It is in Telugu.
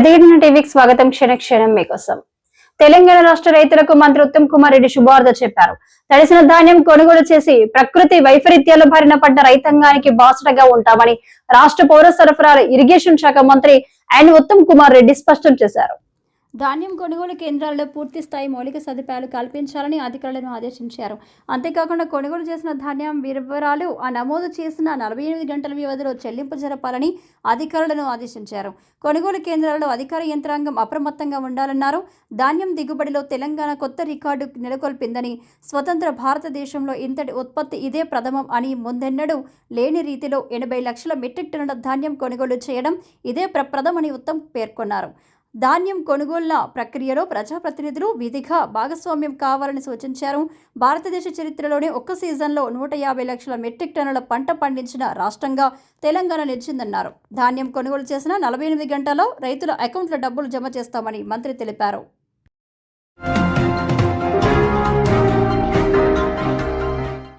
ప్రతిఘటన టీవీకి స్వాగతం క్షణ క్షణం మీకోసం. తెలంగాణ రాష్ట్ర రైతులకు మంత్రి ఉత్తమ్ కుమార్ రెడ్డి శుభవార్త చెప్పారు. తడిసిన ధాన్యం కొనుగోలు చేసి ప్రకృతి వైపరీత్యాలు బారిన పడ్డ రైతాంగానికి బాసటగా ఉంటామని రాష్ట్ర పౌర సరఫరాల ఇరిగేషన్ శాఖ మంత్రి ఆయన ఉత్తమ్ కుమార్ రెడ్డి స్పష్టం చేశారు. ధాన్యం కొనుగోలు కేంద్రాల్లో పూర్తి స్థాయి మౌలిక సదుపాయాలు కల్పించాలని అధికారులను ఆదేశించారు. అంతేకాకుండా కొనుగోలు చేసిన ధాన్యం వివరాలు ఆ నమోదు చేసిన నలభై ఎనిమిది గంటల వ్యవధిలో చెల్లింపు జరపాలని అధికారులను ఆదేశించారు. కొనుగోలు కేంద్రాల్లో అధికార యంత్రాంగం అప్రమత్తంగా ఉండాలన్నారు. ధాన్యం దిగుబడిలో తెలంగాణ కొత్త రికార్డు నెలకొల్పిందని స్వతంత్ర భారతదేశంలో ఇంతటి ఉత్పత్తి ఇదే ప్రథమం అని ముందెన్నడూ లేని రీతిలో ఎనభై లక్షల మెట్రిక్ టన్నుల ధాన్యం కొనుగోలు చేయడం ఇదే ప్రప్రథమని ఉత్తమ్ పేర్కొన్నారు. ధాన్యం కొనుగోళ్ళ ప్రక్రియలో ప్రజాప్రతినిధులు విధిగా భాగస్వామ్యం కావాలని సూచించారు. భారతదేశ చరిత్రలోనే ఒక్క సీజన్లో నూట యాభై లక్షల మెట్రిక్ టన్నుల పంట పండించిన రాష్ట్రంగా తెలంగాణ నిలిచిందన్నారు. ధాన్యం కొనుగోలు చేసిన నలభై ఎనిమిది గంటల్లో రైతుల అకౌంట్ల డబ్బులు జమ చేస్తామని మంత్రి తెలిపారు.